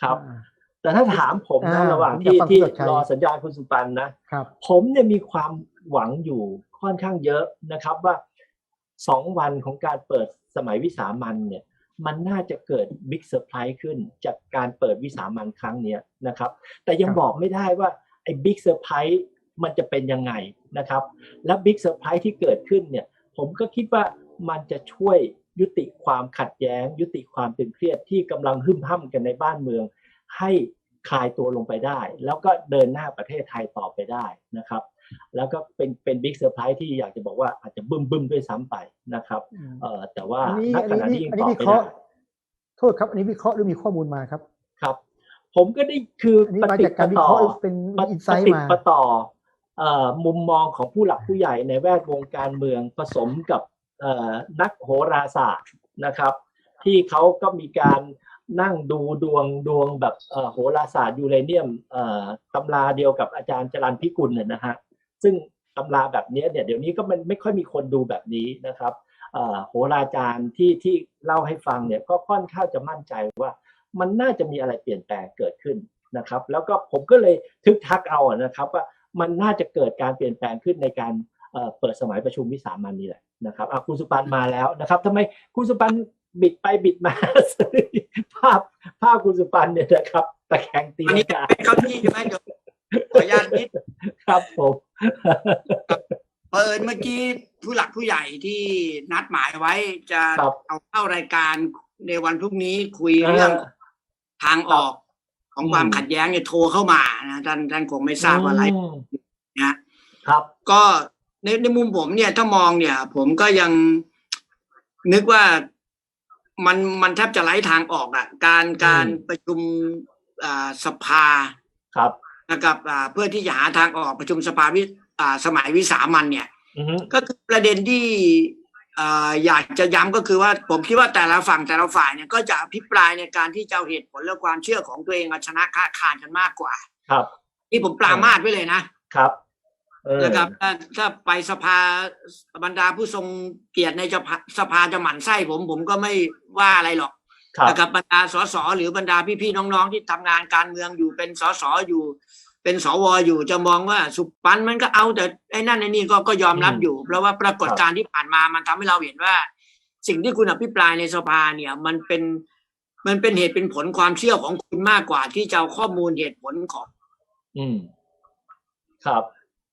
ครับอ่าแต่ถ้าถามผมนะอ่าระหว่างผมที่อยากฟังที่คุณศักดิ์ชัยรอสัญญาณคุณสุปันนะครับผมเนี่ยมีความหวังอยู่ค่อนข้างเยอะนะครับว่าสองวันของการเปิดสมัยวิสามันเนี่ยมันน่าจะเกิดบิ๊กเซอร์ไพรส์ขึ้นจากการเปิดวิสามันครั้งเนี้ยนะครับ แต่ยังครับบอกไม่ได้ว่าไอ้บิ๊กเซอร์ไพรส์มันจะเป็นยังไงนะครับ และบิ๊กเซอร์ไพรส์ที่เกิดขึ้นเนี่ย ผมก็คิดว่ามันจะช่วย ยุติความขัดแย้ง ยุติความตึงเครียดที่กำลังหึ่มห้ำกันในบ้านเมือง ให้คลายตัวลงไปได้ แล้วก็เดินหน้าประเทศไทยต่อไปได้นะครับ แล้วก็เป็นเป็นบิ๊กเซอร์ไพรส์ที่อยากจะบอกว่าอาจจะบึ้มบึ้มๆด้วยซ้ำไปนะครับเอ่อแต่ว่าอันนี้ณอันขณะนี้นี้ยังอันตนี้อบวิไม่เคราะได้ห์โทษครับ อันนี้วิเคราะห์หรือมีข้อมูลมาครับครับ ผมก็ได้คืออันนี้ปมาฏิจากปการวิต่อเคราะห์เป็นปอินไซฏิต์ติดมาประต่อเอ่อมุมมองของผู้หลักผู้ใหญ่ในแวดวงการเมืองผสมกับเอ่อ นักโหราศาสตร์นะครับ ที่เขาก็มีการนั่งดูดวงดวงแบบโหราศาสตร์ยูเรเนียมตำราเดียวกับอาจารย์จรันพิกุลเนี่ยนะฮะซึ่งตำราแบบนี้เนี่ยเดี๋ยวนี้ก็มันไม่ค่อยมีคนดูแบบนี้นะครับโหราจารย์ที่ที่เล่าให้ฟังเนี่ยก็ค่อนข้างจะมั่นใจว่ามันน่าจะมีอะไรเปลี่ยนแปลงเกิดขึ้นนะครับ แล้วก็ผมก็เลยทึกทักเอานะครับว่ามันน่าจะเกิดการเปลี่ยนแปลงขึ้นในการเอ่อเปิดสมัยประชุมวิสามันนี่แหละ นะครับอะคุณสุปันมาแล้วนะครับทำไมคุณสุปันบิดไปบิดมา ภาพภาพคุณสุปันเนี่ยนะครับตะแคงตีอันลันี้งกาเป็นเก้าอี้ใช่ไหมเดี๋ยวขออนุญาตนิดครับผมเปิดเมื่อกี้ผู้หลักผู้ใหญ่ที่นัดหมายไว้จะครับเอาเข้ารายการในวันพรุ่งนี้คุยเรื่องทางออกของความอืมขัดแย้งเนี่ยโทรเข้ามานะท่านท่านคงไม่ทราบว่าอะไรมนะครับ ก็ ในในมุมผมเนี่ยถ้ามองเนี่ย ผมก็ยังนึกว่ามันมันแทบจะไร้ทางออกอะ การการประชุมอ่าสภาครับนะครับอ่าเพื่อที่จะหาทางออกประชุมสภาวิอ่าสมัยวิสามันเนี่ย อือฮึก็คือประเด็นที่อ่าอยากจะย้ำก็คือว่าผมคิดว่าแต่ละฝั่งแต่ละฝ่ายเนี่ยก็จะอภิปรายในการที่จะเอาเหตุผลและความเชื่อของตัวเองเอาชนะค้าคานกันมากกว่า ครับ นี่ผมปรามาสไว้เลยนะครับเออ นะครับถ้าถ้าไปสภาบรรดาผู้ทรงเกียรติในสภาสภาจะหมั่นไส้ผมผมก็ไม่ว่าอะไรหรอกครับนะครับบรรดาสสหรือบรรดาพี่ๆน้องๆที่ทำงานการเมืองอยู่เป็นสสอยู่ เป็นสวอยู่จะมองว่าสุปันมันก็เอาแต่ไอ้นั่นไอ้นี่ก็ก็ยอมรับอืมอยู่ เพราะว่าปรากฏการณ์ที่ผ่านมามันทำให้เราเห็นว่า สิ่งที่คุณอภิปรายในสภาเนี่ยมันเป็นมันเป็นเหตุเป็นผลความเชื่อของคุณมากกว่าที่จะเอาข้อมูลเหตุผลของ อืม ครับ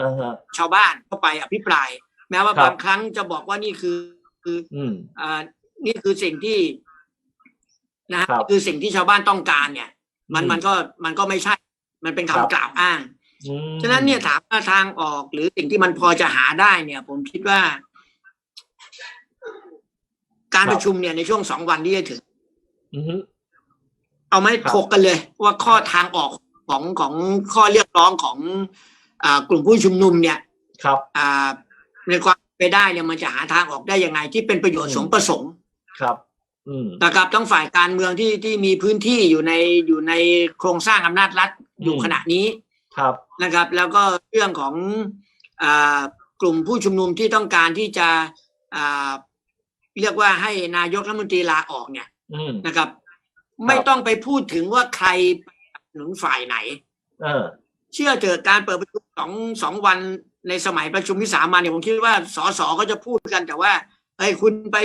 อ่าฮะ ชาวบ้านเข้าไปอภิปราย แม้ว่าครับ บางครั้งจะบอกว่านี่คือคืออืม อ่านี่คือสิ่งที่นะฮะครับนี่คือสิ่งที่ชาวบ้านต้องการเนี่ย มันอืมมันก็มันก็ไม่ใช่ มันเป็นครับคำกล่าวอ้าง อืม ฉะนั้นเนี่ยถามว่าทางออกหรือสิ่งที่มันพอจะหาได้เนี่ย ผมคิดว่า การประชุมเนี่ยในช่วงสองวันที่จะถึง อือฮึ เอาไหม่ครับ ถกกันเลย ว่าข้อทางออกของของข้อเรียกร้องของอ่า กลุ่มผู้ชุมนุมเนี่ยครับอ่าในความไปนได้เนี่ยมันจะหาทางออกได้ยังไงที่เป็นประโยชน์อืมสมประสงค์ครับอืมนะครับทั้งฝ่ายการเมืองที่ที่มีพื้นที่อยู่ในอยู่ในโครงสร้างอำนาจรัฐอยู่อืมขณะนี้ครับนะครับ แล้วก็เรื่องของอากลุ่มผู้ชุมนุมที่ต้องการที่จะอ่าเรียกว่าให้นายกรัฐมนตรีลาออกเนี่ยอืมนะครับ ไม่ต้องไปพูดถึงว่าใครสนับสนุนฝ่ายไหน เออ เชื่อเถอะการเปิดประชุมสองสองวันในสมัยประชุมวิสามันเนี่ยผมคิดว่าสสก็จะพูดกันแต่ว่าเอ้ยคุณไป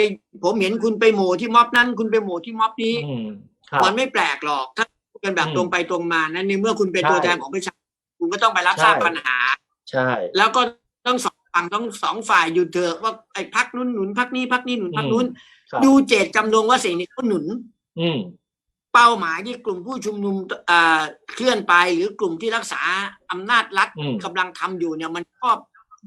ผมเห็นคุณไปโหมที่ม็อบนั้น คุณไปโหมที่ม็อบนี้อืมครับมันไม่แปลกหรอกถ้าพูดกันแบบอืมตรงไปตรงมานั้นในเมื่อคุณเป็นใช่ตัวแทนของประชาชนคุณก็ต้องไปรับทราบใช่ปัญหา ใช่ แล้วก็ต้องสองฝั่งต้องสองฝ่ายอยู่เถอะว่าไอ้พักนู้นหนุนพักนี้พักนี้หนุนพักนู้นครับดูเจตจำนงว่าสิ่งนี้เขาหนุน อืม เป้าหมายที่กลุ่มผู้ชุมนุมเอ่อเคลื่อนไปหรือกลุ่มที่รักษาอำนาจรัฐอืมกำลังทำอยู่เนี่ยมันชอบ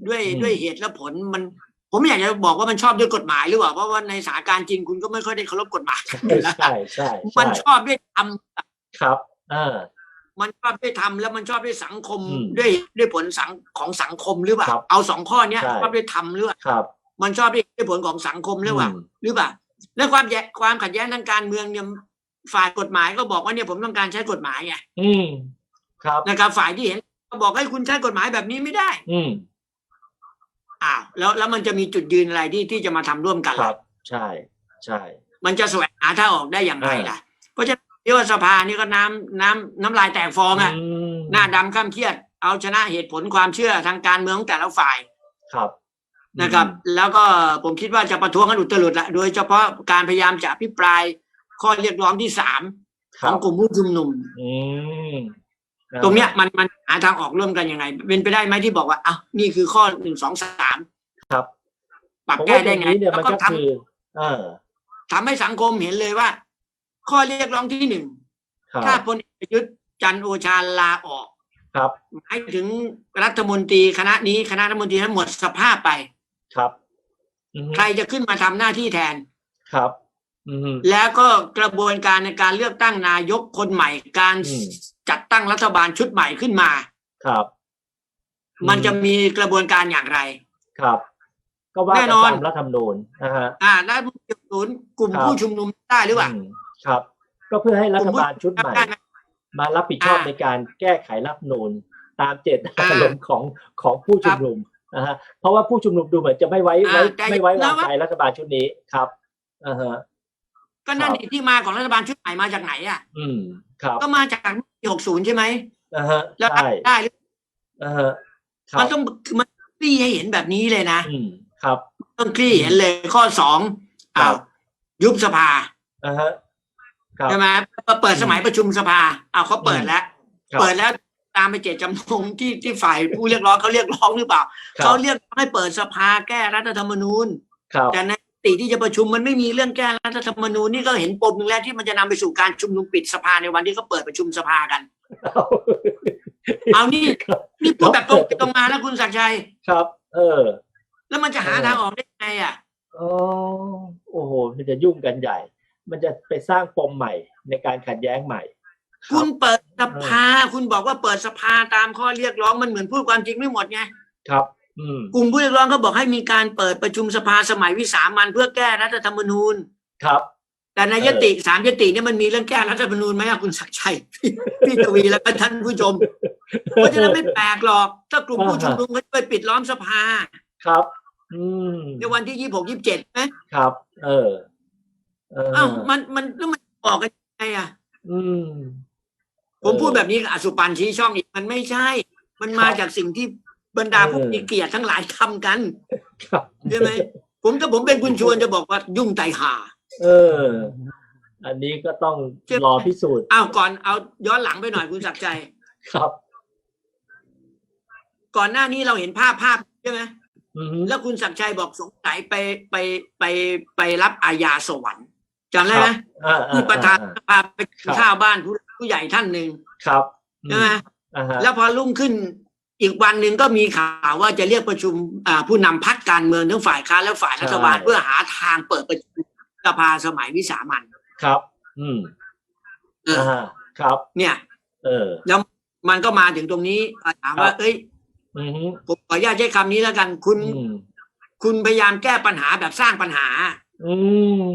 ด้วยอืมด้วยเหตุและผลมันผมไม่อยากจะบอกว่ามันชอบด้วยกฎหมายหรือเปล่าเพราะว่าในสถานการณ์จริงคุณก็ไม่ค่อยได้เคารพกฎหมายใช่ใช่ใช่ใช่มันชอบด้วยทำครับเออมันชอบด้วยทำแล้วมันชอบด้วยสังคมอืมด้วยด้วยผลสังของสังคมหรือเปล่าครับเอาสองข้อเนี้ยใช่ชอบด้วยทำหรือเปล่าครับมันชอบด้วยด้วยผลของสังคมหรือเปล่าอืมหรือเปล่าและความแยความขัดแย้งทางการเมืองเนี่ย ฝ่ายกฎหมายก็บอกว่าเนี่ยผมต้องการใช้กฎหมายไงอืมครับ นะครับ ฝ่ายที่เห็นก็บอกให้คุณใช้กฎหมายแบบนี้ไม่ได้อืมอ้าวแล้วแล้วมันจะมีจุดยืนอะไรที่ที่จะมาทำร่วมกันคล่ะรับ ใช่ ใช่ มันจะแสวงหาทางออกได้อย่างไรล่ะ เพราะฉะนั้นที่ว่าสภานี่ก็น้ำน้ำน้ำลายแตกฟองอะมหน้าดำข้ามเครียด เอาชนะเหตุผลความเชื่อทางการเมืองของแต่ละฝ่าย ครับนะครับ แล้วก็ผมคิดว่าจะประท้วงกันอุตลุดละโดยเฉพาะการพยายามจะอภิปราย ข้อเรียกร้องที่สามคขรัอบงกลุ่มผู้ชุมนุมอืมตรงเนี้ยมันมันหาทางออกร่วมกันยังไง เป็นไปได้ไหมที่บอกว่าอ้าวนี่คือข้อหนึ่งสองสามครับปรับผมแก้ว่าตได้รงไงนี้เนี่ยแล้มันวก็ก็ทคือเออำทำให้สังคมเห็นเลยว่า ข้อเรียกร้องที่หนึ่งครับถ้าพลเอกประยุทธ์จันทร์โอชาลาออก ครับหมายถึงรัฐมนตรีคณะนี้คณะรัฐมนตรีทั้งหมดสภาพไป ครับอืมใครจะขึ้นมาทำหน้าที่แทน ครับอืม แล้วก็กระบวนการในการเลือกตั้งนายกคนใหม่การอืมจัดตั้งรัฐบาลชุดใหม่ขึ้นมา ครับ มันจะมีกระบวนการอย่างไร ครับ ก็ว่าแน่กันนอนตามรัฐธรรมนูญนะฮะอ่าแล้วจะหนุนกลุ่มครับผู้ชุมนุมได้หรือเปล่าอืมครับ ก็เพื่อให้รัฐบาลชุดใหม่ได้ไหมมารับผิดชอบอ่าในการแก้ไขรัฐธรรมนูญตามเจตอ่านารมณ์ของของผู้ชุมนุมนะฮะเพราะว่าผู้ชุมนุมดูเหมือนจะไม่ไว้อ่าไว้แต่ไม่ไว้แล้วางวว่าใจรัฐบาลชุดนี้ครับอ่าฮะ ก็นั่นครับดิที่มาของรัฐบาลชุดใหม่มาจากไหนอะ อืมครับก็มาจากปีหกศูนย์ใช่ไหมอ่าฮะแล้วใช่ได้หรืออ่าฮะครัมันบต้องมันคลี่ให้เห็นแบบนี้เลยนะ อืมครับ ต้องคลี่เห็นเลยข้อสองครัอ้าบวยุบสภาอ่าฮะครับใช่ไหมเปิดสมัยประชุมสภาอ้าวเขาเปิดแล้วครับเปิดแล้วตามไปเจตจำนงที่ที่ฝ่ายผู้เรียกร้องเขาเรียกร้องหรือเปล่าครับเขาเรียกให้เปิดสภาแก้รัฐธรรมนูญครับแต่ใน ติที่จะประชุมมันไม่มีเรื่องแก้รัฐธรรมนูญนี่ก็เห็นปมหนึ่งแล้วที่มันจะนำไปสู่การชุมนุมปิดสภาในวันที่เขาเปิดประชุมสภากัน เอานี่ครับนี่พูดแบบตรงไปตรงมาแล้วคุณศักดิ์ชัยครับ เออ แล้วมันจะหาเออทางออกได้ไงอะอ๋อโอ้โหมันจะยุ่งกันใหญ่ มันจะไปสร้างปมใหม่ในการขัดแย้งใหม่คคุรับณเปิดสภา คุณบอกว่าเปิดสภาตามข้อเรียกร้องมันเหมือนพูดความจริงไม่หมดไงครับอืม กลุ่มผู้เรียกร้องเขาบอกให้มีการเปิดประชุมสภาสมัยวิสามันเพื่อแก้รัฐธรรมนูญครับ แต่ในยติสามยติเนี่ยมันมีเรื่องแก้รัฐธรรมนูญไหมอะคุณศักดิ์ชัยพี่พี่ทวีและก็ท่านผู้ชมเพราะฉะนั้นไม่แปลกหรอก ถ้ากลุ่มผู้ชุมนุมเขาจะไปปิดล้อมสภาครับอืมในวันที่ยี่หกยี่สิบเจ็ดไหมครับ เออเอออ้าวมันมันแล้วมันบอกกันยังไงอะอืมผมพูดแบบนี้กับอสุปันชี้ช่องอีกมันไม่ใช่ มันมาจากสิ่งที่ บรรดาผู้มีเกียรติทั้งหลายทำกันครับใช่ไหมผมถ้าผมเป็นคุณชวนจะบอกว่ายุ่งไตห่าเออ อันนี้ก็ต้องใช่ไหมรอพิสูจน์อ้าวก่อนเอาย้อนหลังไปหน่อยคุณศักดิ์ใจ ครับ ก่อนหน้านี้เราเห็นภาพภาพใช่ไหมอืมแล้วคุณศักดิ์ชัยบอกสงสัยไปไปไปไปรับอาญาสวรรค์จำได้ไหมอ่าอ่าที่ประธานอ่าสภาไปกินข้าวบ้านผู้ผู้ใหญ่ท่านหนึ่งครับอืใช่ไหมอ่าฮะแล้วพอรุ่งขึ้น อีกวันหนึ่งก็มีข่าวว่าจะเรียกประชุมอ่าผู้นำพักการเมืองทั้งฝ่ายค้านและฝ่ายรัฐบาลเพื่อหาทางเปิดประชุมสภาสมัยวิสามันครับ อืมเอออ่าครับ เนี่ย เออ แล้วมันก็มาถึงตรงนี้ถามว่าครับเอ้ยอืมผมขออนุญาตใช้คำนี้แล้วกัน คุณอืมคุณพยายามแก้ปัญหาแบบสร้างปัญหา อืม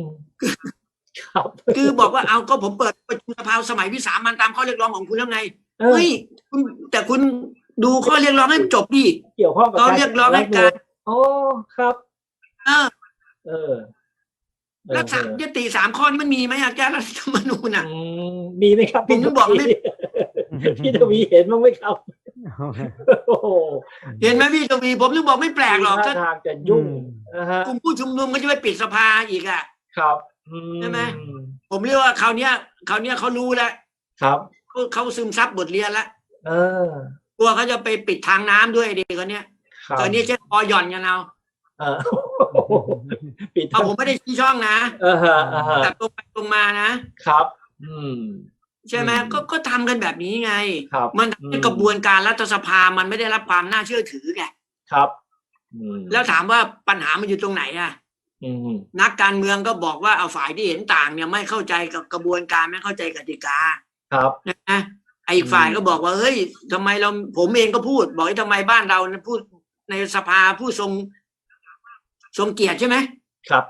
ครับคือบอกว่าเอาก็ผมเปิดประชุมสภาสมัยวิสามันตามข้อเรียกร้องของคุณแล้วไงเออเฮ้ยคุณแต่คุณ ดูข้อเรียกร้องให้จบดิ เกี่ยวข้องกับเขาเรียกร้องให้การ โอ้ครับ เออเออเออแล้วสามยติสามข้อนี้มันมีไหมอะแก้รัฐธรรมนูญอะอืมมีไหมครับผมถึงบอกไม่ พี่ทวีเห็นบ้างไหมครับโอ้โหเห็นไหมพี่ทวีผมถึงบอกไม่แปลกหรอกท่าถ้าทางจะยุ่งอืมนะฮะกลุ่มผู้ชุมนุมก็จะไปปิดสภาอีกอะ ครับอืใช่ไหม ผมเรียกว่าคราวเนี้ยคราวเนี้ยเขารู้แล้วครับ เขาเขาซึมซับบทเรียนแล้ว เออ กลัวเขาจะไปปิดทางน้ำด้วยเด็กคนเนี้ยครับตอนนี้เช็คคอหย่อนกันเอาเออปิดเอาผมไม่ได้ชี้ช่องนะเออฮะเออฮะแต่ตรงไปตรงมานะครับ อืม ใช่ไหมอืม ก็ก็ทำกันแบบนี้ไง ครับ มันทำให้อืม กระบวนการรัฐสภามันไม่ได้รับความน่าเชื่อถือไงครับอืมแล้วถามว่าปัญหามันอยู่ตรงไหนอะอืมนักการเมืองก็บอกว่าเอาฝ่ายที่เห็นต่างเนี่ยไม่เข้าใจกับกระบวนการไม่เข้าใจกติกาครับ นะ ไอ้อีกฝ่ายอืมก็บอกว่าเฮ้ยทำไมเราผมเองก็พูด บอกว่าทำไมบ้านเราเนี่ยพูดในสภาผู้ทรง ทรงเกียรติใช่ไหมครับ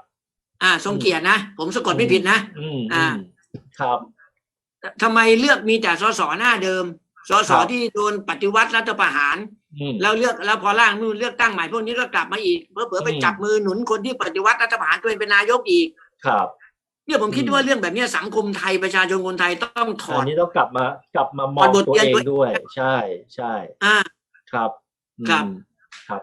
อ่า ทรงเกียรตินะผมสะกดไม่ผิดนะอืมอ่าอืมครับทำไมเลือกมีแต่สสหน้าเดิมสสครับที่โดนปฏิวัติรัฐประหาร อืม แล้วเลือกแล้วพอร่างนู่นเลือกตั้งใหม่พวกนี้ก็กลับมาอีกเผลอๆไปอืม จับมือหนุนคนที่ปฏิวัติรัฐประหารตัวเองเป็นนายกอีก ครับ เนี่ยผมคิดอืมว่าเรื่องแบบเนี้ยสังคมไทยประชาชนคนไทยต้องถออัดนนี้ต้องกลับมากลับมามองถอดบทตัวเรียนเองตัวเองด้วย ใช่ใช่อ่าครับอืมครับ ครับ